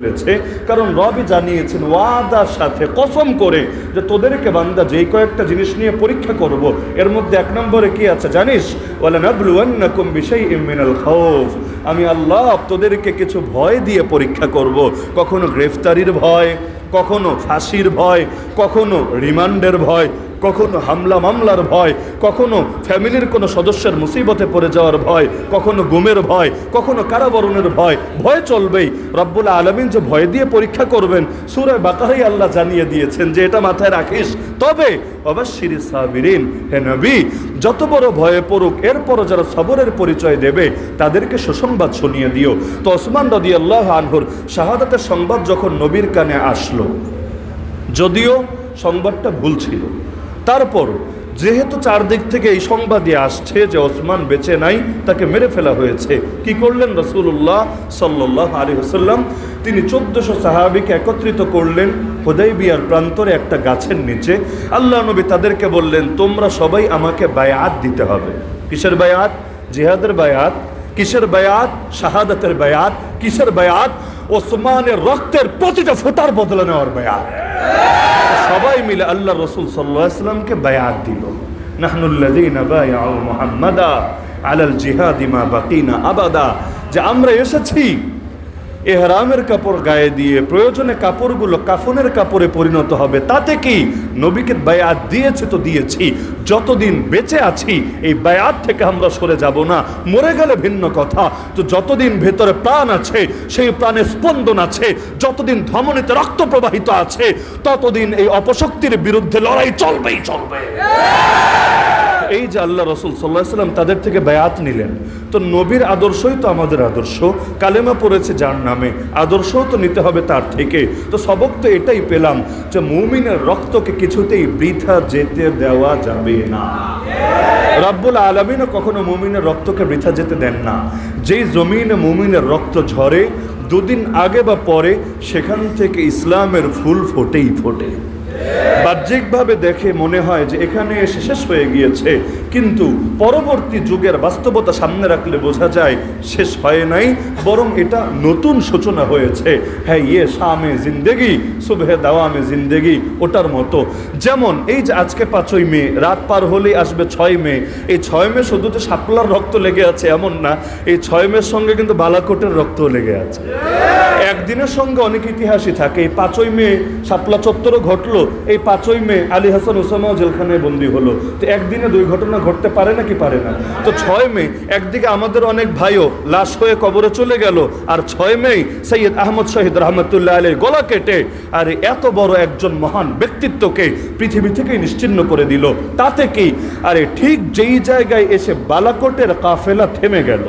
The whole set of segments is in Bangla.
ফেলেছে। কারণ রবি জানিয়েছেন, ওয়াদার সাথে কসম করে যে তোদেরকে বান্দা যেই কয়েকটা জিনিস নিয়ে পরীক্ষা করব, এর মধ্যে এক নম্বরে কি আছে জানিস? বলে নাবলুয়ান্নাকুম বিশাইইম মিনাল খাউফ। আমি আল্লাহ তোদেরকে কিছু ভয় দিয়ে পরীক্ষা করব। কখনো গ্রেফতারির ভয়, কখনো ফাঁসির ভয়, কখনো রিমান্ডের ভয় কখনো হামলা মামলার ভয়, কখনো ফ্যামিলির কোনো সদস্যের মুসিবতে পড়ে যাওয়ার ভয়, কখনো গুমের ভয়, কখনো কারাবরণের ভয় ভয় চলবেই। রব্বুল আলমিন যে ভয় দিয়ে পরীক্ষা করবেন, সুরে বাকারাই আল্লাহ জানিয়ে দিয়েছেন যে এটা মাথায় রাখিস। তবে অবশ্যই সাবিরিন, হে নবী, যত বড় ভয়ে পড়ুক, এরপরও যারা সবরের পরিচয় দেবে, তাদেরকে সুসংবাদ শুনিয়ে দিও। তো ওসমান রদি আল্লাহ আনহুর শাহাদাতের সংবাদ যখন নবীর কানে আসলো, যদিও সংবাদটা ভুল ছিল তারপর যেহেতু চারদিক থেকে এই সংবাদই আসছে যে ওসমান বেঁচে নাই, তাকে মেরে ফেলা হয়েছে। কি করলেন রসুল্লাহ সাল্লাহ আলী হুসাল্লাম তিনি চোদ্দশো সাহাবিকে একত্রিত করলেন হোদাই বিয়ার প্রান্তরে একটা গাছের নিচে। আল্লাহ নবী তাদেরকে বললেন, তোমরা সবাই আমাকে বায়াত দিতে হবে। কিসের বায়াত? জিহাদের বায়াত। কিসের বায়াত? শাহাদাতের বায়াত। কিসের বায়াত? ওসমানের রক্তের প্রতিটা ফোটার বদলে নেওয়ার বায়াত। সবাই মিলে আল্লাহ রসুল সাল্লাহামকে বায়াত দিল। নাহনুল্লাযীনা বায়াউ মুহাম্মাদা আলাল জিহাদিমা বাকিনা আবাদা। যে আমরা এসেছি এহরামের কাপড় গায়ে দিয়ে প্রয়োজনে কাপড়গুলো কাফনের কাপড়ে পরিণত হবে। তাতে কি? নবীকে বায়াত দিয়েছে তো দিয়েছি। যতদিন বেঁচে আছি, এই বায়াত থেকে আমরা সরে যাব না। মরে গেলে ভিন্ন কথা। তো যতদিন ভেতরে প্রাণ আছে, সেই প্রাণে স্পন্দন আছে। যতদিন ধমনীতে রক্ত প্রবাহিত আছে, ততদিন এই অপশক্তির বিরুদ্ধে লড়াই চলবেই চলবে। এই যে আল্লাহ রসুল সাল্লাহ সাল্লাম তাদের থেকে বায়াত নিলেন, তো নবীর আদর্শই তো আমাদের আদর্শ। কালেমা পড়েছে যার নামে, আদর্শও তো নিতে হবে তার থেকে। তো সবক তো এটাই পেলাম যে মুমিনের রক্তকে কিছুতেই বৃথা যেতে দেওয়া যাবে না। রাব্বুল আলমিনও কখনো মুমিনের রক্তকে বৃথা যেতে দেন না। যেই জমিনে মুমিনের রক্ত ঝরে, দুদিন আগে বা পরে সেখান থেকে ইসলামের ফুল ফোটেই ফোটে। বাহ্যিকভাবে দেখে মনে হয় যে এখানে এসে শেষ হয়ে গিয়েছে। কিন্তু পরবর্তী যুগের বাস্তবতা সামনে রাখলে বোঝা যায় শেষ হয় নাই, বরং এটা নতুন সূচনা হয়েছে। হ্যাঁ ইয়ে শামে জিন্দেগি, সুবহে দাওয়ামে জিন্দেগি, ওটার মতো। যেমন এই যে আজকে পাঁচই মে, রাত পার হলেই আসবে ছয় মে। এই ছয় মে শুধু যে সাপলার রক্ত লেগে আছে এমন না, এই ছয় মের সঙ্গে কিন্তু বালাকোটের রক্তও লেগে আছে। একদিনের সঙ্গে অনেক ইতিহাসই থাকে। এই পাঁচই মে সাপলা চত্বরও ঘটলো এই পাঁচই মে আলী হাসান ওসামাও জেলখানায় বন্দি হলো। তো একদিনে দুই ঘটনা ঘটতে পারে না কি পারে না? তো ছয় মে, একদিকে আমাদের অনেক ভাইও লাশ হয়ে কবরে চলে গেল, আর ছয় মে সৈয়দ আহমদ শহীদ রহমতুল্লাহ আলীর গলা কেটে, আর এত বড় একজন মহান ব্যক্তিত্বকে পৃথিবী থেকেই নিশ্চিন্ন করে দিল। তাতে কি? আরে ঠিক যেই জায়গায় এসে বালাকোটের কাফেলা থেমে গেল।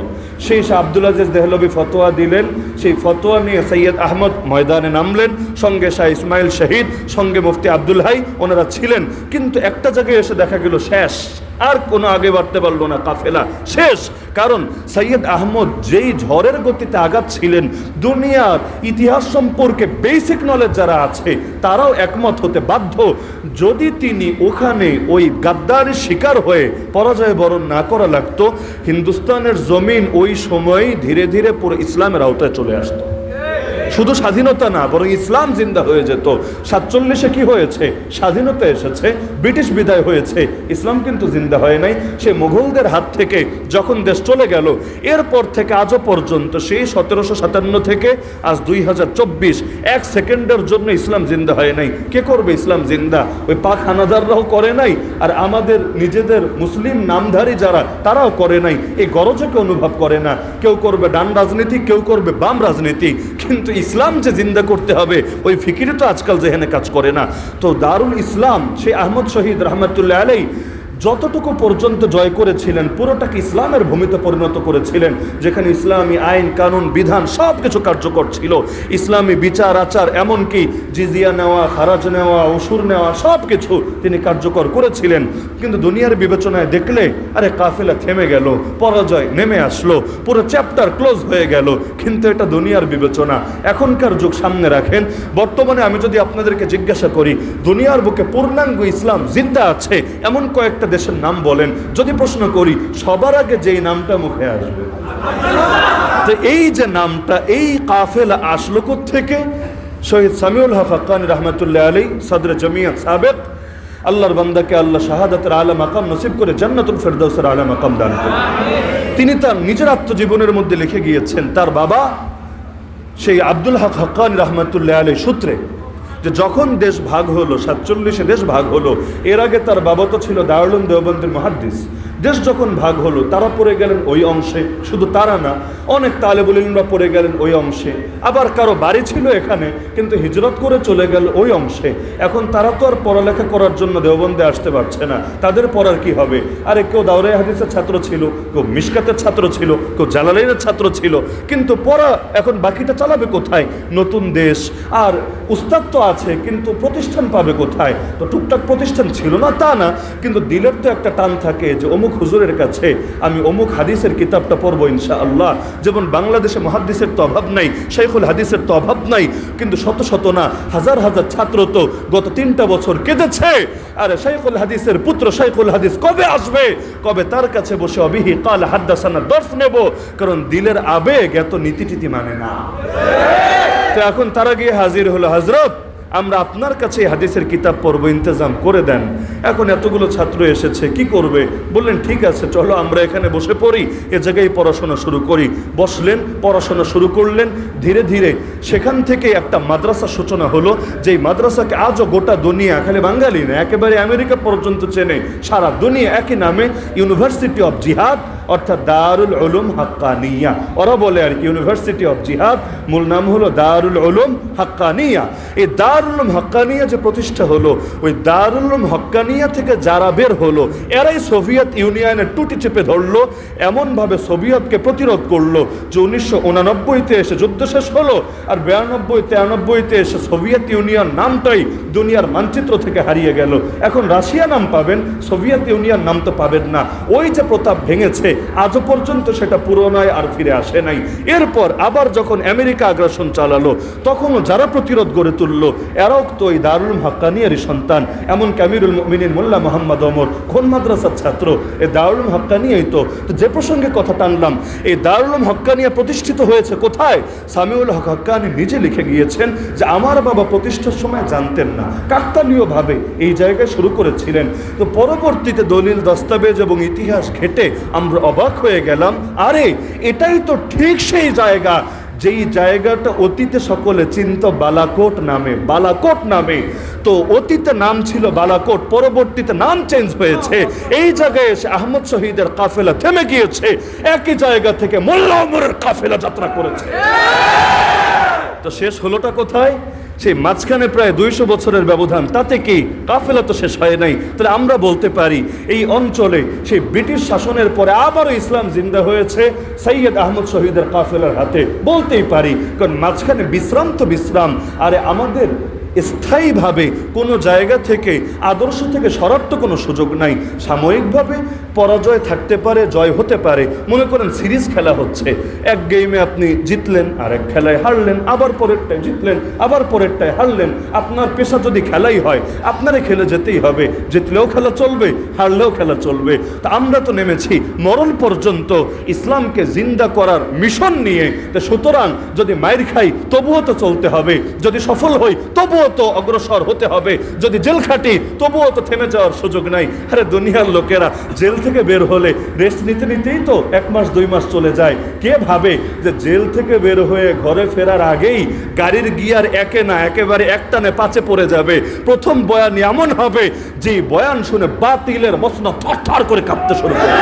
শাহ আব্দুল আজিজ দেহলবি ফতোয়া দিলেন। সেই ফতোয়া নিয়ে সৈয়দ আহমদ ময়দানে নামলেন। সঙ্গে শাহ ইসমাইল শহীদ, সঙ্গে মুফতি আব্দুল হাই, ওনারা ছিলেন। কিন্তু একটা জায়গায় এসে দেখা গেল শেষ। আর কোনো আগে বাড়তে পারল না কাফেলা। শেষ। কারণ সৈয়দ আহমদ যেই ঝড়ের গতিতে আগাচ্ছিলেন, দুনিয়ার ইতিহাস সম্পর্কে বেসিক নলেজ যারা আছে, তারাও একমত হতে বাধ্য। যদি তিনি ওখানে ওই গাদ্দারের শিকার হয়ে পরাজয় বরণ না করা লাগতো, হিন্দুস্তানের জমিন ওই সময়ই ধীরে ধীরে পুরো ইসলামের আওতায় চলে আসতো। শুধু স্বাধীনতা না, বরং ইসলাম জিন্দা হয়ে যেত। সাতচল্লিশে কি হয়েছে? স্বাধীনতা এসেছে, ব্রিটিশ বিদায় হয়েছে, ইসলাম কিন্তু জিন্দা হয় নাই। সে মুঘলদের হাত থেকে যখন দেশ চলে গেল, এরপর থেকে আজও পর্যন্ত সেই সতেরোশো সাতান্ন থেকে আজ দুই হাজার চব্বিশ, এক সেকেন্ডের জন্য ইসলাম জিন্দা হয় নাই। কে করবে ইসলাম জিন্দা? ওই পাক হানাদাররাও করে নাই, আর আমাদের নিজেদের মুসলিম নামধারী যারা, তারাও করে নাই। এই গরজকে অনুভব করে না। কেউ করবে ডান রাজনীতি, কেউ করবে বাম রাজনীতি। কিন্তু ইসলাম যে জিন্দা করতে হবে, ওই ফিকিরে তো আজকাল যেখানে কাজ করে না। তো দারুল ইসলাম, সে আহমদ শহীদ রহমতুল্লাহ আলাই যতটুকু পর্যন্ত জয় করেছিলেন, পুরোটাকে ইসলামের ভূমিতে পরিণত করেছিলেন, যেখানে ইসলামী আইন, কানুন, বিধান সব কিছু কার্যকর ছিল। ইসলামী বিচার, আচার, এমনকি জিজিয়া নেওয়া, খারাজ নেওয়া, ওসুর নেওয়া সব কিছু তিনি কার্যকর করেছিলেন। কিন্তু দুনিয়ার বিবেচনায় দেখলে, আরে কাফেলা থেমে গেল, পরাজয় নেমে আসলো, পুরো চ্যাপ্টার ক্লোজ হয়ে গেল। কিন্তু এটা দুনিয়ার বিবেচনা। এখনকার যুগ সামনে রাখেন। বর্তমানে আমি যদি আপনাদেরকে জিজ্ঞাসা করি, দুনিয়ার বুকে পূর্ণাঙ্গ ইসলাম জিন্দা আছে? এমন কয়েকটা দেশের নাম বলেন, যদি প্রশ্ন করি, সবার আগে যেই নামটা মুখে আসবে। তো এই যে নামটা, এই কাফেলা আসলো থেকে শহীদ সামিউল হক হাক্কানি রহমতুল্লাহ আলী সদর জমিয়ত সাবেক। আল্লাহর বান্দাকে আল্লাহ শাহাদাতের আলা মাকাম নসিব করে জান্নাতুল ফেরদৌসের আলা মাকাম দান করেন তিনি তার নিজের আত্মজীবনের মধ্যে লিখে গিয়েছেন, তার বাবা সেই আব্দুল হক হকান রহমতুল্লাহ আলী সূত্রে। যে যখন দেশ ভাগ হলো, সাতচল্লিশে দেশ ভাগ হলো, এর আগে তার বাবা তো ছিল দারুলুম দেওবন্দের মহাদ্দিস। দেশ যখন ভাগ হলো, তারা পড়ে গেলেন ওই অংশে। শুধু তারা না, অনেক তালেবুল ইলমরা পড়ে গেলেন ওই অংশে। আবার কারও বাড়ি ছিল এখানে, কিন্তু হিজরত করে চলে গেল ওই অংশে। এখন তারা তো আর পড়ালেখা করার জন্য দেওবন্দে আসতে পারছে না। তাদের পড়ার কি হবে? আরে কেউ দাউরে হাদিসের ছাত্র ছিল, কেউ মিসকাতের ছাত্র ছিল, কেউ জালালাইনের ছাত্র ছিল। কিন্তু পড়া এখন বাকিটা চালাবে কোথায়? নতুন দেশ। আর উস্তাদ তো আছে, কিন্তু প্রতিষ্ঠান পাবে কোথায়? তো টুকটাক প্রতিষ্ঠান ছিল না, তা না। কিন্তু দিলের তো একটা টান থাকে যে অমুক হুজুরের কাছে আমি অমুক হাদিসের কিতাবটা পড়ব ইনশা আল্লাহ যেমন বাংলাদেশে মহাদিসের তো অভাব নাই শেখুল হাদিসের তো অভাব নাই, কিন্তু শত শত না, হাজার হাজার ছাত্র তো গত তিনটা বছর কেঁদেছে। আরে শেখুল হাদিসের পুত্র শেখুল হাদিস কবে আসবে? কবে তার কাছে বসে অবিহি কাল হাদ্দাসানা দর্শ নেব? কারণ দিলের আবেগ এত নীতি মানে না। তো এখন তারা গিয়ে হাজির হলো হজরত আমরা আপনার কাছে হাদিসের কিতাব পড়ব, ইন্তজাম করে দেন। এখন এতগুলো ছাত্র এসেছে, কি করবে? বললেন, ঠিক আছে, চলো আমরা এখানে বসে পড়ি, এ জায়গায় পড়াশোনা শুরু করি। বসলেন, পড়াশোনা শুরু করলেন, ধীরে ধীরে সেখান থেকে একটা মাদ্রাসা সূচনা হলো, যেই মাদ্রাসাকে আজও গোটা দুনিয়া, খালি বাঙালি না, একেবারে আমেরিকা পর্যন্ত চেনে, সারা দুনিয়া একই নামে ইউনিভার্সিটি অফ জিহাদ অর্থাৎ দারুল উলুম হাক্কানিয়া। ওরা বলে আর কি ইউনিভার্সিটি অফ জিহাদ মূল নাম হলো দারুল উলুম হাক্কানিয়া। এই দারুল উলুম হাক্কানিয়া যে প্রতিষ্ঠা হলো, ওই দারুল উলুম হাক্কানিয়া থেকে যারা বের হলো, এরাই সোভিয়েত ইউনিয়নের টুটি চেপে ধরলো, এমনভাবে সোভিয়েতকে প্রতিরোধ করল যে উনিশশো উনানব্বইতে এসে যুদ্ধ শেষ হলো, আর বিরানব্বই, তিরানব্বইতে এসে সোভিয়েত ইউনিয়ন নামটাই দুনিয়ার মানচিত্র থেকে হারিয়ে গেল। এখন রাশিয়া নাম পাবেন, সোভিয়েত ইউনিয়ন নাম তো পাবেন না। ওই যে প্রতাপ ভেঙেছে আজও পর্যন্ত সেটা পুরোনায় আর ফিরে আসে নাই। এরপর আবার যখন আমেরিকা আগ্রাসন চালালো, তখনও যারা প্রতিরোধ গড়ে তুললো, এরাও তো ওই দারুল হক্কানিয়ারই সন্তান। এমন কামিরুল মিনিন মোল্লা মোহাম্মদ ওমর কোন মাদ্রাসার ছাত্র। এই দারুল হক্কানিয়াই তো তো যে প্রসঙ্গে কথা টানলাম, এই দারুল হক্কানিয়া প্রতিষ্ঠিত হয়েছে কোথায়? সামিউল হক হক্কানি নিজে লিখে গিয়েছেন যে, আমার বাবা প্রতিষ্ঠার সময় জানতেন না। কাকতালীয়ভাবে এই জায়গায় শুরু করেছিলেন। তো পরবর্তীতে দলিল, দস্তাবেজ এবং ইতিহাস ঘেটে আমরা অবাক হয়ে গেলাম, আরে, এটাই তো ঠিক সেই জায়গা। যেই জায়গাটা অতীতে সকলে চিন্ত বালাকোট নামে বালাকোট নামে। তো অতীতে নাম ছিল বালাকোট, পরবর্তীতে নাম চেঞ্জ হয়েছে। এই জায়গায় এসে আহমদ শহীদের কাফেলা থেমে গিয়েছে। একই জায়গা থেকে মোল্লা কাফেলা যাত্রা করেছে। তো শেষ হলোটা কোথায়? সেই মাঝখানে প্রায় দুইশো বছরের ব্যবধান, তাতে কি কাফেলা তো শেষ হয় নাই? তাহলে আমরা বলতে পারি, এই অঞ্চলে সেই ব্রিটিশ শাসনের পরে আবারও ইসলাম জিন্দা হয়েছে সৈয়দ আহমদ শহীদের কাফেলার হাতে। বলতেই পারি, কারণ মাঝখানে বিশ্রাম তো বিশ্রাম, আরে আমাদের স্থায়ীভাবে কোনো জায়গা থেকে আদর্শ থেকে সরার তো কোনো সুযোগ নাই। সাময়িকভাবে পরাজয় থাকতে পারে, জয় হতে পারে। মনে করেন সিরিজ খেলা হচ্ছে। এক গেমে আপনি জিতলেন আর এক খেলায় হারলেন, আবার পরেরটায় জিতলেন, আবার পরেরটায় হারলেন। আপনার পেশা যদি খেলাই হয়, আপনারে খেলে যেতেই হবে। জিতলেও খেলা চলবে, হারলেও খেলা চলবে। তা আমরা তো নেমেছি মরণ পর্যন্ত ইসলামকে জিন্দা করার মিশন নিয়ে। তো সুতরাং যদি মায়ের খাই, তবুও তো চলতে হবে। যদি সফল হই, তবুও তো অগ্রসর হতে হবে। যদি জেল খাটি, তবুও তো থেমে যাওয়ার সুযোগ নাই। আরে দুনিয়ার লোকেরা জেল থেকে বের হলে রেস্ট নিতে নিতেই তো এক মাস, দুই মাস চলে যায়। কে ভাবে যে জেল থেকে বের হয়ে ঘরে ফেরার আগেই গাড়ির গিয়ার একে না, একেবারে একটানে পাচে পড়ে যাবে। প্রথম বয়ান এমন হবে যে বয়ান শুনে বাতিলের মসনা থর করে কাঁপতে শুরু করে।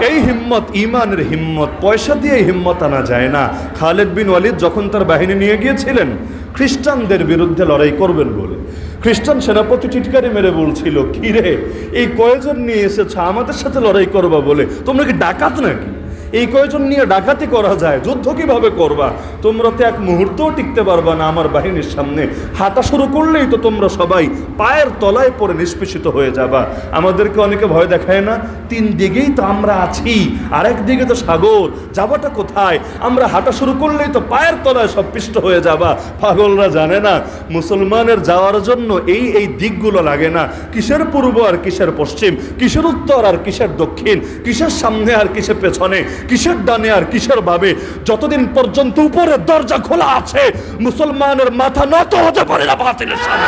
এই হিম্মত, ইমানের হিম্মত, পয়সা দিয়ে হিম্মত আনা যায় না। খালেদ বিন ওয়ালিদ যখন তার বাহিনী নিয়ে গিয়েছিলেন, খ্রিস্টানদের বিরুদ্ধে লড়াই করবেন বলে। খ্রিস্টান সেনাপতি টিটকারি মেরে বলছিল কিরে এই কয়জন নিয়ে এসেছ? আমাদের সাথে লড়াই করবা বলে। তোমরা কি ডাকাত নাকি? এই কয়জন নিয়ে ডাকাতি করা যায়? যুদ্ধ কীভাবে করবা? তোমরা তো এক মুহূর্তও টিকতে পারবা না আমার বাহিনীর সামনে। হাঁটা শুরু করলেই তো তোমরা সবাই পায়ের তলায় পড়ে নিষ্পেষিত হয়ে যাবা। আমাদেরকে অনেকে ভয় দেখায় না? তিন দিকেই তো আমরা আছি। আরেক দিকে তো সাগর। যাবাটা কোথায়? আমরা হাঁটা শুরু করলেই তো পায়ের তলায় সব পিষ্ট হয়ে যাবা। পাগলরা জানে না, মুসলমানের যাওয়ার জন্য এই এই দিকগুলো লাগে না। কিসের পূর্ব আর কিসের পশ্চিম? কিসের উত্তর আর কিসের দক্ষিণ? কিসের সামনে আর কিসের পেছনে? কিসের ডানে আর কিসের ভাবে যতদিন পর্যন্ত উপরের দরজা খোলা আছে, মুসলমানের মাথা নত হতে পারে না বাতিলের সামনে।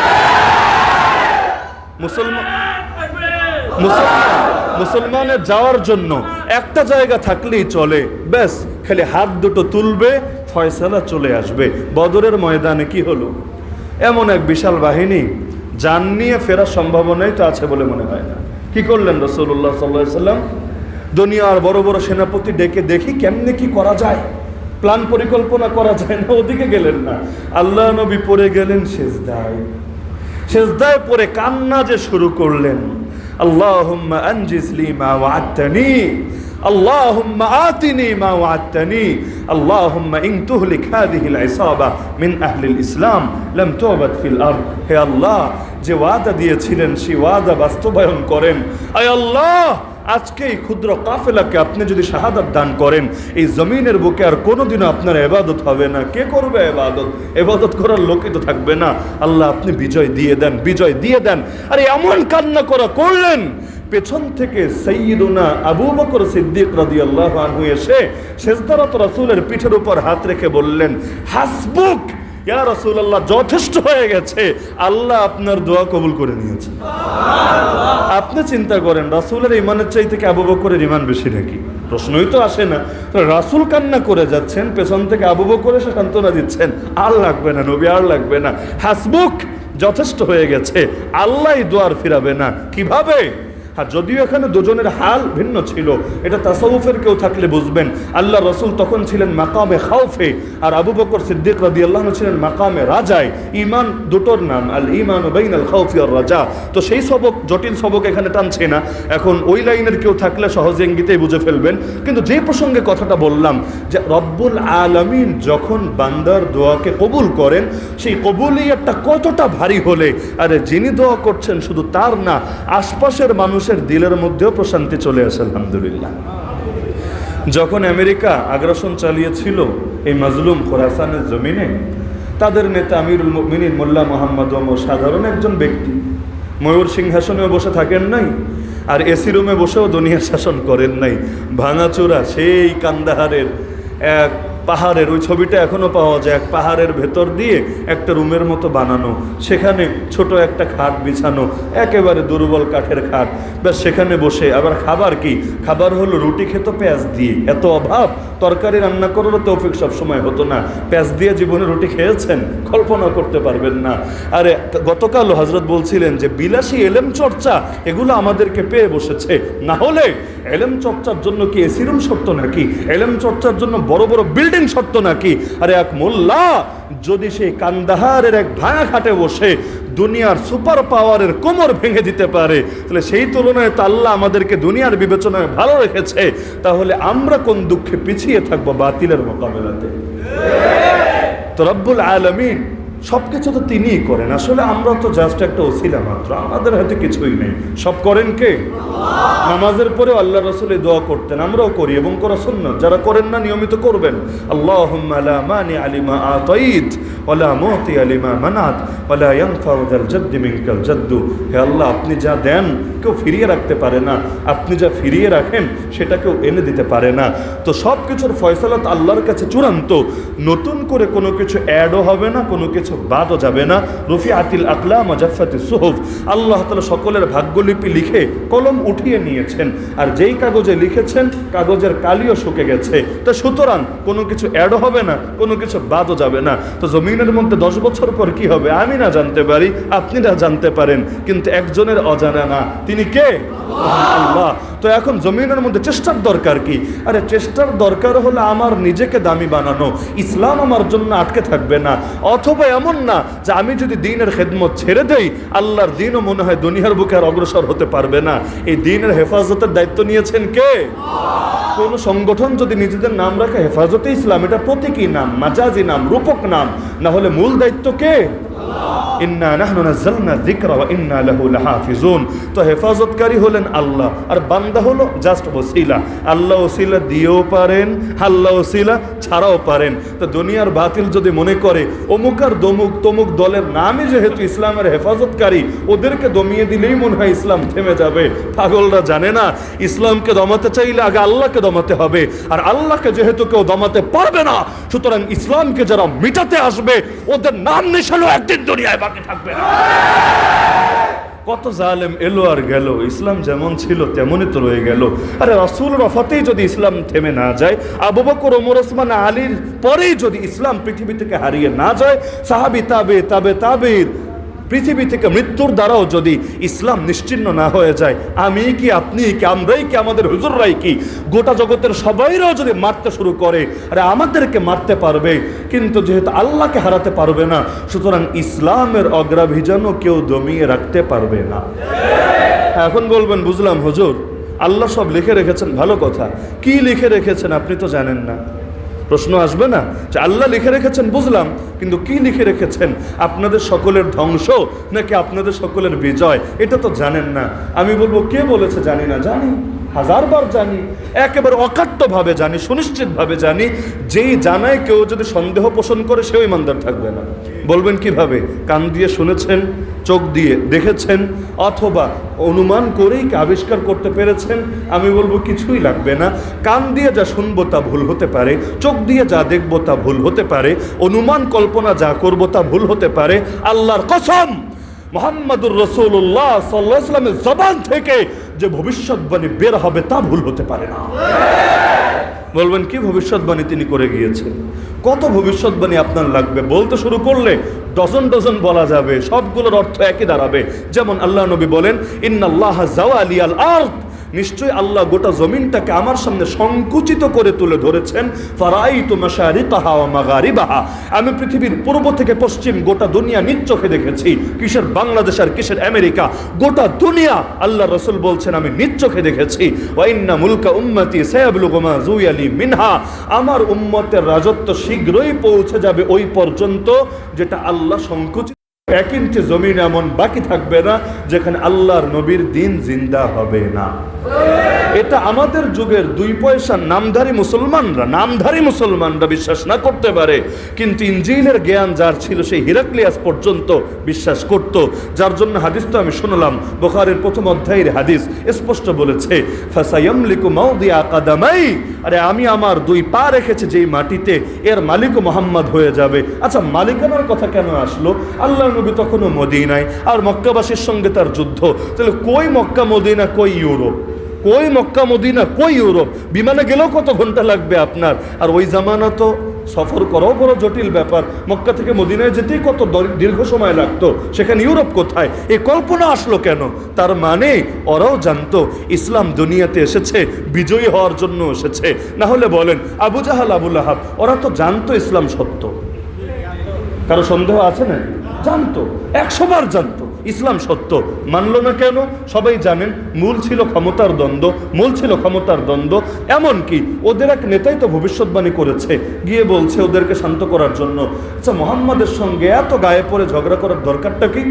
মুসলমান মুসলমান মুসলমানের যাওয়ার জন্য একটা জায়গা থাকলেই চলে। ব্যাস, খালি হাত দুটো তুলবে, ফয়সালা চলে আসবে। বদরের ময়দানে কি হলো? এমন এক বিশাল বাহিনী, যান নিয়ে ফেরার সম্ভাবনাই তো আছে বলে মনে হয় না। কি করলেন রসুল্লাহ সাল্লাহ সাল্লাম দুনিয়ার বড় বড় সেনাপতি ডেকে দেখি কেমনে কি করা যায়। প্ল্যান পরিকল্পনা করা যায় না, ওদিকে গেলেন না। আল্লাহ নবী পড়ে গেলেন শেষদায় সেজদায় পরে কান্না যে শুরু করলেন। আতিনি মা মিন ইসলাম হে আল্লাহ, যে ওয়াদা দিয়েছিলেন, সেই ওয়াদা বাস্তবায়ন করেন। আয় আল্লাহ আজকে এই ক্ষুদ্র কাফেলাকে আপনি যদি শাহাদাত দান করেন, এই জমিনের বুকে আর কোনোদিনও আপনার এবাদত হবে না। কে করবে এবাদত? এবাদত করার লোকই তো থাকবে না। আল্লাহ আপনি বিজয় দিয়ে দেন, বিজয় দিয়ে দেন। আরে এমন কান্না করা করলেন! পেছন থেকে সৈয়দুনা আবু বকর সিদ্দিক রাদিয়াল্লাহু আনহু এসে শেষদারত রাসূলের পিঠের উপর হাত রেখে বললেন, হাসবুক! ইয়া যথেষ্ট হয়ে গেছে। আল্লাহ আপনার দোয়া কবুল করে নিয়েছে। আপনি চিন্তা করেন, রাসূলের ইমানের চাই থেকে আবু বকরের ইমান বেশি নাকি? প্রশ্নই তো আসে না। রাসূল কান্না করে যাচ্ছেন, পেছন থেকে আবু বকর সে সান্ত্বনা দিচ্ছেন। আর লাগবে না, নবী, আর লাগবে না। হাসবুক, যথেষ্ট হয়ে গেছে। আল্লাহ দোয়ার ফিরাবে না। কীভাবে? আর যদিও এখানে দুজনের হাল ভিন্ন ছিল, এটা তাসাউফের কেউ থাকলে বুঝবেন। আল্লাহ রসুল তখন ছিলেন মাকামে খাউফে আর আবু বকর সিদ্দিক রাদি আল্লাহ ছিলেন মাকামে রাজায়। ইমান দুটোর নাম, আল ইমান বাইন আল খাউফি আর রাজা। তো সেই সবক, জটিল সবক এখানে টানছে না। এখন ওই লাইনের কেউ থাকলে সহজে ইঙ্গিতেই বুঝে ফেলবেন। কিন্তু যে প্রসঙ্গে কথাটা বললাম, যে রব্বুল আলামিন যখন বান্দার দোয়াকে কবুল করেন, সেই কবুলিয়াতটা কতটা ভারী হলে, আরে যিনি দোয়া করছেন শুধু তার না, আশপাশের মানুষের দিলের মধ্যেও প্রশান্তি চলে আসে, আলহামদুলিল্লাহ। যখন আমেরিকা আগ্রাসন চালিয়েছিল এই মাজলুম খোরাসানের জমিনে, তাদের নেতা আমিরুল মিনির মোল্লা মোহাম্মদ ওমর সাধারণ একজন ব্যক্তি। ময়ূর সিংহাসনেও বসে থাকেন নাই, আর এসি রুমে বসেও দুনিয়া শাসন করেন নাই। ভাঙাচোরা সেই কান্দাহারের এক পাহাড়ের, ওই ছবিটা এখনও পাওয়া যায়, এক পাহাড়ের ভেতর দিয়ে একটা রুমের মতো বানানো, সেখানে ছোট একটা খাট বিছানো, একেবারে দুর্বল কাঠের খাট। ব্যাস, সেখানে বসে, আবার খাবার কি? খাবার হলো রুটি খেত পেঁয়াজ দিয়ে। এত অভাব, তরকারি রান্না করারও তৌফিক সবসময় হতো না। পেঁয়াজ দিয়ে জীবনে রুটি খেয়েছেন, কল্পনা করতে পারবেন না। আরে গতকাল হজরত বলছিলেন যে, বিলাসী এলেম চর্চা, এগুলো আমাদেরকে পেয়ে বসেছে। না হলে এলেম চর্চার জন্য কি এসি রুম শর্ত নাকি? এলেম চর্চার জন্য বড় বড় বিল্ডিং সত্য নাকি? আরে এক মোল্লা, যদি সেই কান্দাহারের এক ভাঙা খাটে বসে দুনিয়ার সুপার পাওয়ারের কোমর ভেঙে দিতে পারে, তাহলে সেই তুলনায় তো আল্লাহ আমাদেরকে দুনিয়ার বিবেচনায় ভালো রেখেছে। তাহলে আমরা কোন দুঃখে পিছিয়ে থাকব বাতিলের মোকাবেলাতে? তো রব্বুল আলমিন সব কিছু তো তিনিই করেন। আসলে আমরা তো জাস্ট একটা ওসিলা মাত্র। আমাদের হাতে কিছুই নেই। সব করেন কে? নামাজের পরে আল্লাহ রসুল দোয়া করতেন। আমরাও করি এবং করা শূন্য যারা করেন না, নিয়মিত করবেন। আল্লাহ মানি আলিমা আতাইত ওলা মতি আলিমা মানাত ওলা ইয়ানফাউদাল জাদ্দি মিনকাল জাদ্দু। হে আল্লাহ, আপনি যা দেন, কেউ ফিরিয়ে রাখতে পারে না। আপনি যা ফিরিয়ে রাখেন, সেটা কেউ এনে দিতে পারে না। তো সব কিছুর ফয়সালত আল্লাহর কাছে চূড়ান্ত। নতুন করে কোনো কিছু অ্যাডও হবে না, কোনো কিছু বাদও যাবে না। রফি আতিল আকলা মজাফাতি সুহফ। আল্লাহ তালা সকলের ভাগ্যলিপি লিখে কলম উঠিয়ে নিয়েছেন। আর যেই কাগজে লিখেছেন, কাগজের কালিও শুকে গেছে। তা সুতরাং কোনো কিছু অ্যাডও হবে না, কোনো কিছু বাদও যাবে না। তো জমিনের মধ্যে দশ বছর পর কি হবে, আমি না জানতে পারি, আপনি না জানতে পারেন। কিন্তু একজনের অজানা না। তিনি কে? আল্লাহ। তো এখন জমিনের মধ্যে চেষ্টার দরকার কি? আরে চেষ্টার দরকার হলে আমার নিজেকে দামি বানানো। ইসলাম আমার জন্য আটকে থাকবে না। অথবা এমন না যে আমি যদি দিনের খেদমত ছেড়ে দেই, আল্লাহর দিনও মনে হয় দুনিয়ার বুকে আর অগ্রসর হতে পারবে না। এই দিনের হেফাজতের দায়িত্ব নিয়েছেন কে? কোন সংগঠন যদি নিজেদের নাম রাখে, হেফাজতে ইসলাম, এটা প্রতীকী নাম, মাজাজি নাম, রূপক নাম। না হলে মূল দায়িত্ব কে? ইন্না নাহনু নাযালনা যিকরা ওয়া ইন্না লাহু লাহাফিজুন তো হেফাজতকারী হলেন আল্লাহ। আর বান্দা হলো জাস্ট ওসিলা। আল্লাহ ওসিলা দিয়েও পারেন, আল্লাহ ওসিলা ছাড়াও পারেন। তো দুনিয়ার বাতিল যদি মনে করে, অমুক আর দমুক তমুক দলের নামই যেহেতু ইসলামের হেফাজতকারী, ওদেরকে দমিয়ে দিলেই মনে হয় ইসলাম থেমে যাবে। পাগলরা জানে না, ইসলামকে দমাতে চাইলে আগে আল্লাহকে দমাতে হবে। আর আল্লাহকে যেহেতু কেউ দমাতে পারবে না, সুতরাং ইসলামকে যারা মিটাতে আসবে, ওদের নাম নিশানো একদিন দুনিয়ায় বাকি থাকবে না। কত জালেম এলো আর গেল, ইসলাম যেমন ছিল তেমনই তো রয়ে গেল। আরে রসুল রফাতেই যদি ইসলাম থেমে না যায়, আবু বকর, ওমর, ওসমান, আলীর পরেই যদি ইসলাম পৃথিবী থেকে হারিয়ে না যায়, সাহাবি তাবে তাবে তাবির পৃথিবী থেকে মৃত্যুর দ্বারাও যদি ইসলাম নিশ্চিন্ন না হয়ে যায়, আমি কি, আপনি কি, আমরাই কি, আমাদের হুজুররাই কি? গোটা জগতের সবাইরাও যদি মারতে শুরু করে, আরে আমাদেরকে মারতে পারবে, কিন্তু যেহেতু আল্লাহকে হারাতে পারবে না, সুতরাং ইসলামের অগ্রাভিযানও কেউ দমিয়ে রাখতে পারবে না। এখন বলবেন, বুঝলাম হুজুর, আল্লাহ সব লিখে রেখেছেন, ভালো কথা। কি লিখে রেখেছেন আপনি তো জানেন না। প্রশ্ন আসবে না যে আল্লাহ লিখে রেখেছেন, বুঝলাম, কিন্তু কি লিখে রেখেছেন? আপনাদের সকলের ধ্বংস নাকি আপনাদের সকলের বিজয়? এটা তো জানেন না। আমি বলব, কে বলেছে জানি না? জানি। হাজারবার জানি। একেবারে অকাট্যভাবে জানি, সুনিশ্চিতভাবে জানি। যেই জানায় কেউ যদি সন্দেহ পোষণ করে, সেও ইমানদার থাকবে না। বলবেন কীভাবে? কান দিয়ে শুনেছেন, চোখ দিয়ে দেখেছেন, অথবা অনুমান করেই আবিষ্কার করতে পেরেছেন? আমি বলব কিছুই লাগবে না। কান দিয়ে যা শুনব তা ভুল হতে পারে, চোখ দিয়ে যা দেখব তা ভুল হতে পারে, অনুমান কল্পনা যা করব তা ভুল হতে পারে। আল্লাহর কসম, মোহাম্মদুর রসুল্লাহ সাল্লাহ ইসলামের জবান থেকে যে ভবিষ্যৎবাণী বের হবে তা ভুল হতে পারে না। বলবেন কি ভবিষ্যৎবাণী তিনি করে গিয়েছেন? কত ভবিষ্যৎবাণী আপনার লাগবে? বলতে শুরু করলে ডজন ডজন বলা যাবে, সবগুলোর অর্থ একই দাঁড়াবে। যেমন আল্লাহ নবী বলেন, ইন্নাল্লাহ জাওয়ালি আল আর্থ নিশ্চয়ই আল্লাহ গোটা জমিনটাকে আমার সামনে সংকুচিত করে তুলে ধরেছেন। ফারাই তো মাসারি তাহা মাগারি বাহা আমি পৃথিবীর পূর্ব থেকে পশ্চিম গোটা দুনিয়া নিজ চোখে দেখেছি। কিসের বাংলাদেশ আর কিসের আমেরিকা? গোটা দুনিয়া আল্লাহ রসুল বলছেন, আমি নিজ চোখে দেখেছি। ওয়াইন্না মুলকা উম্মতি সায়াবলুগুমা জুয়ালি মিনহা। আমার উম্মতের রাজত্ব শীঘ্রই পৌঁছে যাবে ওই পর্যন্ত যেটা আল্লাহ সংকুচিত এক ইঞ্চি জমিন এমন বাকি থাকবে না, যেখানে আল্লাহর নবীর দিন জিন্দা হবে না। এটা আমাদের যুগের দুই পয়সার নামধারী মুসলমানরা নামধারী মুসলমানরা বিশ্বাস না করতে পারে, কিন্তু ইঞ্জিনের জ্ঞান যার ছিল সেই হিরাক্লিয়াস পর্যন্ত বিশ্বাস করত। যার জন্য হাদিস তো আমি শুনলাম, বোখারের প্রথম অধ্যায়ের হাদিস স্পষ্ট বলেছে আরে আমি আমার দুই পা রেখেছি যেই মাটিতে, এর মালিকও মোহাম্মদ হয়ে যাবে। আচ্ছা মালিকানার কথা কেন আসলো? আল্লাহ নবী তখনও মদিনায়, আর মক্কাবাসীর সঙ্গে তার যুদ্ধ। তাহলে কই মক্কা, মদিনা, কই ইউরোপ? কই মক্কা, মদিনা, কই ইউরোপ? বিমানে গেলেও কত ঘণ্টা লাগবে আপনার? আর ওই জামানা তো সফর করাও বড় জটিল ব্যাপার। মক্কা থেকে মদিনায় যেতেই কত দীর্ঘ সময় লাগতো। সেখানে ইউরোপ কোথায়? এই কল্পনা আসলো কেন? তার মানে ওরাও জানতো, ইসলাম দুনিয়াতে এসেছে, বিজয়ী হওয়ার জন্য এসেছে। না হলে বলেন, আবু জাহাল আবুল আহাব ওরা তো জানতো ইসলাম সত্য। কারও সন্দেহ আছে না? জানতো। একশোবার জানতো। ইসলাম সত্য। মানল না কেন? সবাই জানেন, মূল ছিল ক্ষমতার দ্বন্দ্ব, মূল ছিল ক্ষমতার দ্বন্দ্ব। এমনকি ওদের এক নেতাই তো ভবিষ্যৎবাণী করেছে, গিয়ে বলছে ওদেরকে শান্ত করার জন্য। আচ্ছা মোহাম্মদের সঙ্গে এত গায়ে পড়ে ঝগড়া করার দরকারটা কি?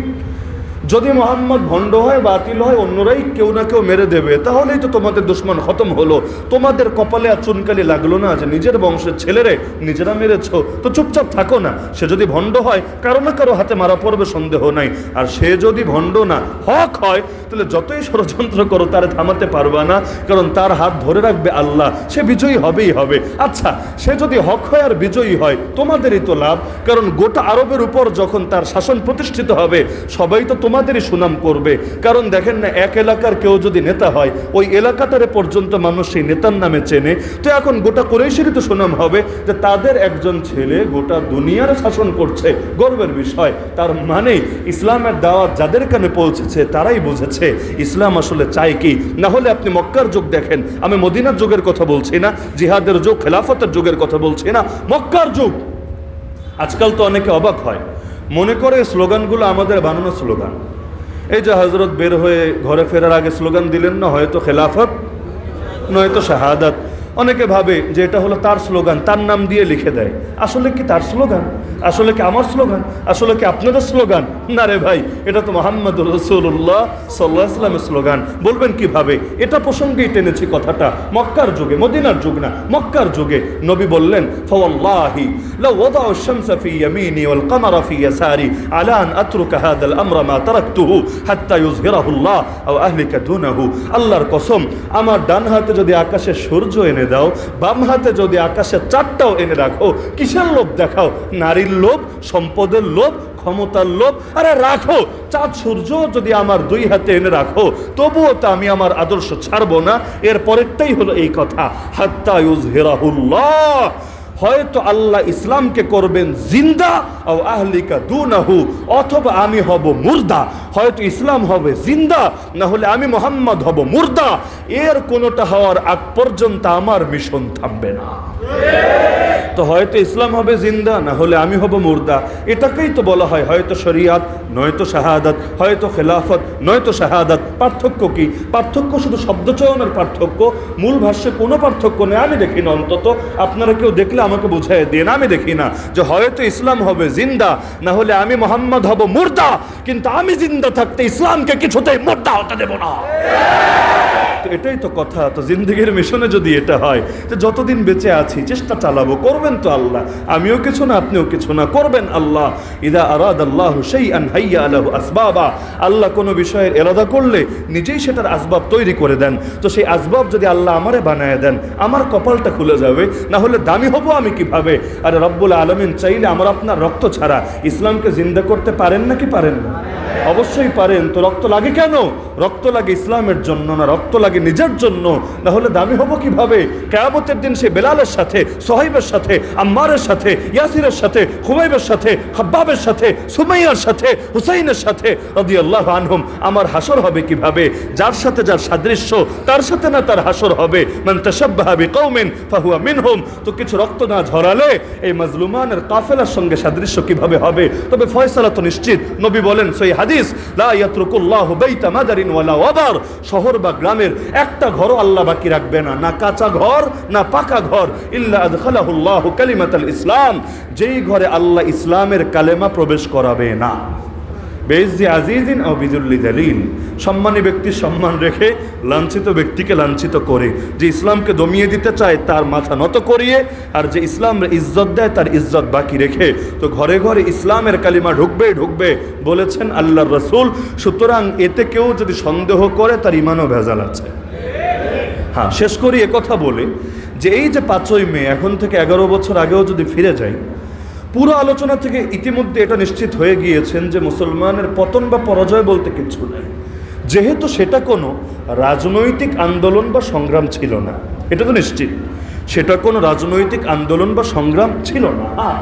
যদি মোহাম্মদ ভণ্ড হয়, বাতিল হয়, অন্যরাই কেউ না কেউ মেরে দেবে, তাহলেই তো তোমাদের দুশ্মন খতম হলো। তোমাদের কপালে আর চুনকালি লাগল না যে নিজের বংশের ছেলেরে নিজেরা মেরেছ। তো চুপচাপ থাকো না। সে যদি ভণ্ড হয়, কারও না কারও হাতে মারা পড়বে সন্দেহ নাই। আর সে যদি ভণ্ড না, হক হয়, তাহলে যতই ষড়যন্ত্র করো, তারে থামাতে পারবা না, কারণ তার হাত ধরে রাখবে আল্লাহ। সে বিজয়ী হবেই হবে। আচ্ছা সে যদি হক হয় আর বিজয়ী হয়, তোমাদেরই তো লাভ। কারণ গোটা আরবের উপর যখন তার শাসন প্রতিষ্ঠিত হবে, সবাই তো তোমাদেরই সুনাম করবে। কারণ দেখেন না, এক এলাকার কেউ যদি নেতা হয়, ওই এলাকাটারে পর্যন্ত মানুষ সেই নেতার নামে চেনে। তো এখন গোটা কোরেশেরই তো সুনাম হবে যে তাদের একজন ছেলে গোটা দুনিয়ার শাসন করছে। গর্বের বিষয়। তার মানে ইসলামের দাওয়াত যাদের কানে পৌঁছেছে, তারাই বুঝেছে, ইসলাম আসলে চায় কি? না হলে আপনি মক্কার যুগ দেখেন। আমি মদিনার যুগের কথা বলছি না, জিহাদের যুগ, খেলাফতের যুগের কথা বলছি না। মক্কার যুগ! আজকাল তো অনেকে অবাক হয়। মনে করে স্লোগানগুলো আমাদের বানানো স্লোগান। এই যে হজরত বের হয়ে ঘরে ফেরার আগে স্লোগান দিলেন না, হয়তো খেলাফত, নয়তো শাহাদাত। অনেকে ভাবে যে এটা হলো তার স্লোগান তার নাম দিয়ে লিখে দেয় আসলে কি তার স্লোগান আসলে কি আমার স্লোগান আসলে কি আপনাদের স্লোগান না রে ভাই এটা তো মোহাম্মদ রসুল্লাহ সাল্লাহ ইসলামের স্লোগান বলবেন কিভাবে এটা প্রসঙ্গেই টেনেছি কথাটা মক্কার যুগে মদিনার যুগ না মক্কার যুগে নবী বললেন ফওয়াল্লাহি লাউ ওয়াদাউ الشمس في يميني والقمر في يساري على أن أترك هذا الأمر ما تركته حتى يظهره الله أو أهلك دونه আল্লাহর কসম আমার ডান হাতে যদি আকাশে সূর্য এনে দাও, বাম হাতে যদি আকাশে চারটাও এনে রাখো, কিসের লোভ দেখাও? নারীর লোভ, সম্পদের লোভ, ক্ষমতার লোভ। আরে রাখো, চাঁদ সূর্য যদি আমার দুই হাতে এনে রাখো, তবুও তা আমি আমার আদর্শ ছাড়বো না। এর পরেরটাই হলো এই কথা। হাত্তা ইউজহিরাহুল্লাহ হয়তো আল্লাহ ইসলামকে করবেন জিন্দা ও আহলিকা দুনাহু, অথবা আমি হব মুর্দা। হয়তো ইসলাম হবে জিন্দা না হলে আমি মোহাম্মদ হব মুর্দা। এর কোনোটা হওয়ার আগ পর্যন্ত আমার মিশন থামবে না। তো হয়তো ইসলাম হবে জিন্দা, না হলে আমি হব মুর্দা। এটাকেই তো বলা হয়, হয়তো শরিয়াত, নয়তো শাহাদাত, হয়তো খেলাফত, নয়তো শাহাদাত। পার্থক্য কি? পার্থক্য শুধু শব্দচয়নের পার্থক্য, মূল ভাষ্যে কোনো পার্থক্য নেই। আমি দেখি না অন্তত। আপনারা কেউ দেখলে আমাকে বুঝাই দেন আমি দেখি না। যে হয়তো ইসলাম হবে জিন্দা, না হলে আমি মোহাম্মদ হব মুর্দা। কিন্তু আমি জিন্দা থাকতে ইসলামকে কিছুতেই মুর্দা হতে দেব না। তো এটাই তো কথা, তো জিন্দগির মিশনে যদি এটা হয় যে যতদিন বেঁচে আছি চেষ্টা চালাবো, করবেন তো আল্লাহ। আমিও কিছু না, আপনিও কিছু না, করবেন আল্লাহ। ইদা আরাদ আল্লাহ সেই আন হাইয়া আল্লাহ আসবাবা। আল্লাহ কোনো বিষয়ের এরাদা করলে নিজেই সেটার আসবাব তৈরি করে দেন। তো সেই আসবাব যদি আল্লাহ আমারে বানায় দেন, আমার কপালটা খুলে যাবে না হলে দামি হব আমি কীভাবে? আরে রব্বুল আলমিন, চাইলে আমার আপনার রক্ত ছাড়া ইসলামকে জিন্দা করতে পারেন নাকি পারেন না? অবশ্যই পারেন। তো রক্ত লাগে কেন? রক্ত লাগে ইসলামের জন্য না রক্ত লাগে নিজের জন্য? না হলে দামি হব কীভাবে? কেয়ামতের দিন সে বেলালের সাথে, সোহাইবের সাথে, আম্মারের সাথে, ইয়াসিরের সাথে খুবাইবের সাথে হাব্বাবের সাথে, সুমাইয়ার সাথে, হুসাইনের সাথে রদি আল্লাহ আনহুম। আমার হাসর হবে কীভাবে? যার সাথে যার সাদৃশ্য, তার সাথে না তার হাসর হবে? মান তাশাব্বাহা বিকৌমিন ফাহুয়া মিনহুম। তো কিছু রক্ত না ঝরালে এই মাজলুমানের কাফেলার সঙ্গে সাদৃশ্য কীভাবে হবে? তবে ফয়সালা তো নিশ্চিত। নবী বলেন সই হাদিস লা ইয়াতরুকুল্লাহু বাইতা মাদারিন ওয়ালা ওয়াদার। শহর বা গ্রামের একটা ঘর আল্লাহ বাকি রাখবে না না কাঁচা ঘর, না পাকা ঘর। ইল্লা আদখালাহুল্লাহু কালিমাতাল ইসলাম। যেই ঘরে আল্লাহ ইসলামের কালেমা প্রবেশ করাবে না। বেইজি আজিজিন ও বিজুল্লি দালিল। সম্মানী ব্যক্তির সম্মান রেখে লাঞ্ছিত ব্যক্তিকে লাঞ্ছিত করে। যে ইসলামকে দমিয়ে দিতে চায়, তার মাথা নত করিয়ে, আর যে ইসলামের ইজ্জত দেয়, তার ইজ্জত বাকি রেখে। তো ঘরে ঘরে ইসলামের কালিমা ঢুকবে ঢুকবে, বলেছেন আল্লাহ রসুল। সুতরাং এতে কেউ যদি সন্দেহ করে, তার ইমানও ভেজাল আছে। হ্যাঁ শেষ করি কথা বলে যে এই যে পাঁচই মে, এখন থেকে এগারো বছর আগেও যদি ফিরে যাই পুরো আলোচনা থেকে ইতিমধ্যে এটা নিশ্চিত হয়ে গিয়েছেন যে মুসলমানের পতন বা পরাজয় বলতে কিছু নেই। যেহেতু সেটা কোনো রাজনৈতিক আন্দোলন বা সংগ্রাম ছিল না। এটা তো নিশ্চিত। সেটা কোনো রাজনৈতিক আন্দোলন বা সংগ্রাম ছিল না।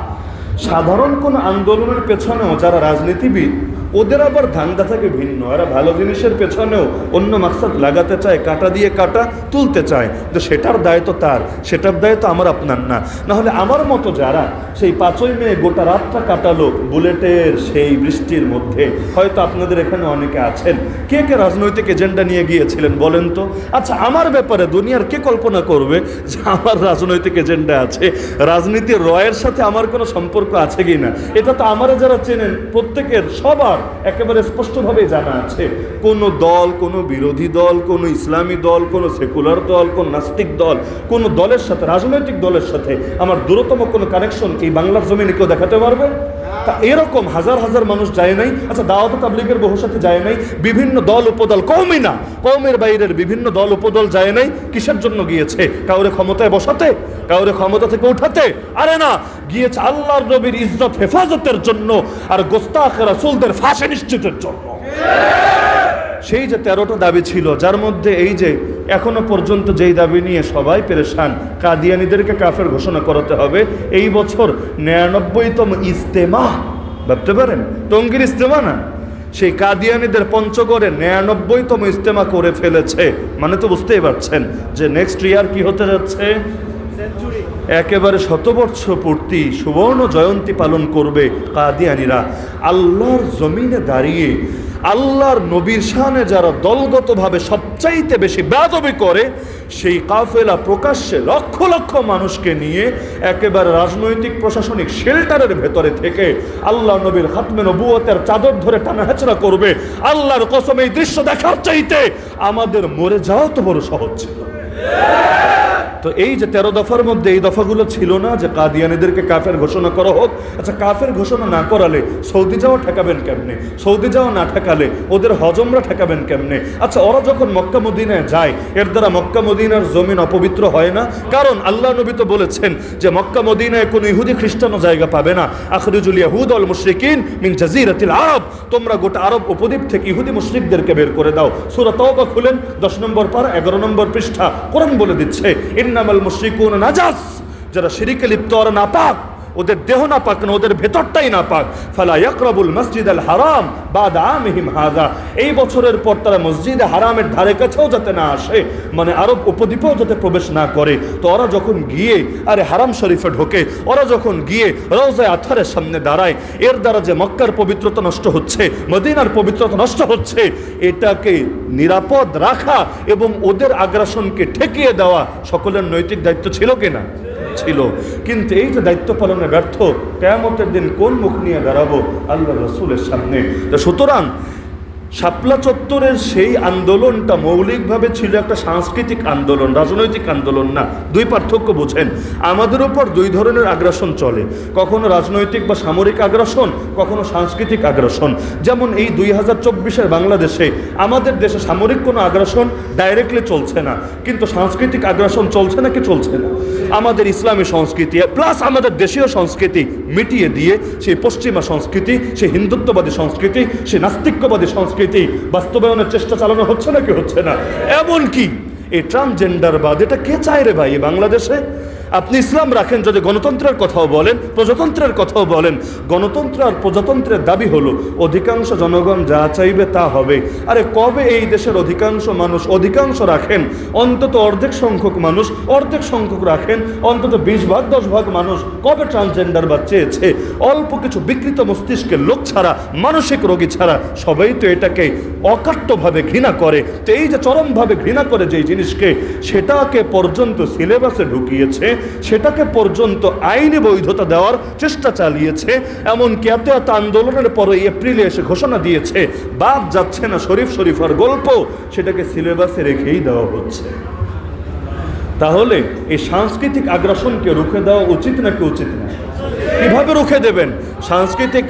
সাধারণ কোনো আন্দোলনের পেছনেও যারা রাজনীতিবিদ ওদের আবার ধান্দা থাকে ভিন্ন। এরা ভালো জিনিসের পেছনেও অন্য মাকসাদ লাগাতে চায়, কাটা দিয়ে কাটা তুলতে চায়। তো সেটার দায় তো তার, সেটার দায় তো আমার আপনার না। নাহলে আমার মতো যারা সেই পাঁচই মেয়ে গোটা রাতটা কাটালো বুলেটের সেই বৃষ্টির মধ্যে, হয়তো আপনাদের এখানে অনেকে আছেন। কে কে রাজনৈতিক এজেন্ডা নিয়ে গিয়েছিলেন বলেন তো? আচ্ছা আমার ব্যাপারে দুনিয়ার কে কল্পনা করবে যে আমার রাজনৈতিক এজেন্ডা আছে? রাজনীতির রয়ের সাথে আমার কোনো সম্পর্ক আছে কি না এটা তো আমারা যারা চেনেন, প্রত্যেকের সবার একেবারে স্পষ্টভাবে জানা আছে, কোন দল, কোন বিরোধী দল, কোন ইসলামী দল, কোন সেকুলার দল, কোন নাস্তিক দল, কোন দলের সাথে, রাজনৈতিক দলের সাথে আমার দূরতম কোনো কানেকশন কি বাংলার জমিনে কেউ দেখাতে পারবে? তা এরকম হাজার হাজার মানুষ যায় নাই। আচ্ছা দাওয়াত তাবলিগের বহু সাথে যায় নাই। বিভিন্ন দল, উপদল কমই না। কমের বাইরের বিভিন্ন দল, উপদল যায় নাই। কিসের জন্য গিয়েছে? কাউরে ক্ষমতায় বসাতে? কাউরে ক্ষমতা থেকে উঠাতে? আরে না, গিয়েছে আল্লাহর নবীর ইজ্জত, হেফাজতের জন্য। আর গোস্তাখ রাসুলদের ফাঁসে নিশ্চিতের জন্য। সেই যে তেরোটা দাবি ছিল, যার মধ্যে এই যে এখনও পর্যন্ত যেই দাবি নিয়ে সবাই পেরেশান, কাদিয়ানিদেরকে কাফের ঘোষণা করাতে হবে, এই বছর নিরানব্বইতম ইস্তেমা ভাবতে পারেন? টঙ্গির ইস্তেমা না? সেই কাদিয়ানিদের পঞ্চগড়ে নিরানব্বইতম ইস্তেমা করে ফেলেছে। মানে তো বুঝতেই পারছেন যে নেক্সট ইয়ার কি হতে যাচ্ছে? একেবারে শতবর্ষ পূর্তি সুবর্ণ জয়ন্তী পালন করবে কাদিয়ানিরা। আল্লাহর জমিনে দাঁড়িয়ে আল্লাহর নবীর শানে যারা দলগতভাবে সবচাইতে বেশি বেদবি করে, সেই কাফেলা প্রকাশ্যে লক্ষ লক্ষ মানুষকে নিয়ে একেবারে রাজনৈতিক, প্রশাসনিক শেল্টারের ভেতরে থেকে আল্লাহ নবীর খাতমে নবুয়তের চাদর ধরে টানা হেঁচড়া করবে। আল্লাহর কসম এই দৃশ্য দেখার চাইতে আমাদের মরে যাওয়া তো বড় সহজ ছিল। তো এই যে তেরো দফার মধ্যে এই দফাগুলো ছিল না যে কাদিয়ানিদেরকে কাফের ঘোষণা করা হোক আচ্ছা কাফের ঘোষণা না করালে সৌদি যাওয়া ঠেকাবেন কেমনে? সৌদি যাওয়া না ঠেকালে ওদের হজমরা ঠেকাবেন কেমনে? আচ্ছা ওরা যখন মক্কা মদিনায় যায়, এর দ্বারা মক্কা মদিনার জমিন অপবিত্র হয় না? কারণ আল্লাহ নবী তো বলেছেন যে মক্কা মদিনায় কোনো ইহুদি খ্রিস্টানও জায়গা পাবে না। আখরিজুল ইয়াহুদ অল মুশরিকিন মিন জাজিরাতিল আরব। তোমরা গোটা আরব উপদ্বীপ থেকে ইহুদি মুশরিকদেরকে বের করে দাও। সূরা তওবা খুলেন 10 নম্বর পারা 11 নম্বর পৃষ্ঠা, কোরআন বলে দিচ্ছে ইন্নামাল মুশরিকুন নাজাস যারা শিরিকে লিপ্ত আর নাপাক। ওদের দেহ না পাক না, ওদের ভেতরটাই না পাক। ফালা ইয়াকরাবুল মসজিদ আল হারাম বাদ আমিহিম হাদা। এই বছরের পর তারা মসজিদে হারামের ধারে কাছেও যাতে না আসে মানে আরব উপদ্বীপেও যাতে প্রবেশ না করে, তো ওরা যখন গিয়ে, আরে হারাম শরীফে ঢোকে, ওরা যখন গিয়ে রোজায় আথারের সামনে দাঁড়ায়, এর দ্বারা যে মক্কার পবিত্রতা নষ্ট হচ্ছে, মদিনার পবিত্রতা নষ্ট হচ্ছে, এটাকে নিরাপদ রাখা এবং ওদের আগ্রাসনকে ঠেকিয়ে দেওয়া সকলের নৈতিক দায়িত্ব ছিল কিনা? ছিল। কিন্তু এই যে দায়িত্ব পালনে ব্যর্থ, কেয়ামতের দিন কোন মুখ নিয়ে দাঁড়াবো আল্লাহ রসুলের সামনে। সুতরাং শাপলা চত্বরের সেই আন্দোলনটা মৌলিকভাবে ছিল একটা সাংস্কৃতিক আন্দোলন, রাজনৈতিক আন্দোলন না। দুই পার্থক্য বোঝেন। আমাদের উপর দুই ধরনের আগ্রাসন চলে। কখনো রাজনৈতিক বা সামরিক আগ্রাসন, কখনো সাংস্কৃতিক আগ্রাসন। যেমন এই দুই হাজার চব্বিশের বাংলাদেশে আমাদের দেশে সামরিক কোনো আগ্রাসন ডাইরেক্টলি চলছে না। কিন্তু সাংস্কৃতিক আগ্রাসন চলছে নাকি চলছে না? আমাদের ইসলামী সংস্কৃতি প্লাস আমাদের দেশীয় সংস্কৃতি মিটিয়ে দিয়ে সেই পশ্চিমা সংস্কৃতি, সেই হিন্দুত্ববাদী সংস্কৃতি, সেই নাস্তিক্যবাদী সংস্কৃতি বাস্তবায়নের চেষ্টা চালানো হচ্ছে নাকি হচ্ছে না? এমন কি এই ট্রান্সজেন্ডারবাদ এটা কে চায় রে ভাই বাংলাদেশে? আপনি ইসলাম রাখেন, যদি গণতন্ত্রের কথাও বলেন, প্রজাতন্ত্রের কথাও বলেন, গণতন্ত্র আর প্রজাতন্ত্রের দাবি হলো, অধিকাংশ জনগণ যা চাইবে তা হবে। আরে কবে এই দেশের অধিকাংশ মানুষ অধিকাংশ রাখেন? অন্তত অর্ধেক সংখ্যক মানুষ অর্ধেক সংখ্যক রাখেন, অন্তত বিশ ভাগ, দশ ভাগ মানুষ কবে ট্রান্সজেন্ডার বা চেয়েছে? অল্প কিছু বিকৃত মস্তিষ্কের লোক ছাড়া, মানসিক রোগী ছাড়া, সবাই তো এটাকে অকাট্যভাবে ঘৃণা করে। তো এই যে চরমভাবে ঘৃণা করে যেই জিনিসকে, সেটাকে পর্যন্ত সিলেবাসে ঢুকিয়েছে। সেটাকে পর্যন্ত আইনি বৈধতা দেওয়ার চেষ্টা চালিয়েছে। এমনকি এত এত আন্দোলনের পরে এপ্রিলে এসে ঘোষণা দিয়েছে, বাদ যাচ্ছে না শরীফ শরীফার গল্প, সেটাকে সিলেবাসে রেখেই দেওয়া হচ্ছে। তাহলে এই সাংস্কৃতিক আগ্রাসনকে রুখে দেওয়া উচিত নাকি উচিত না? কীভাবে রুখে দেবেন? সাংস্কৃতিক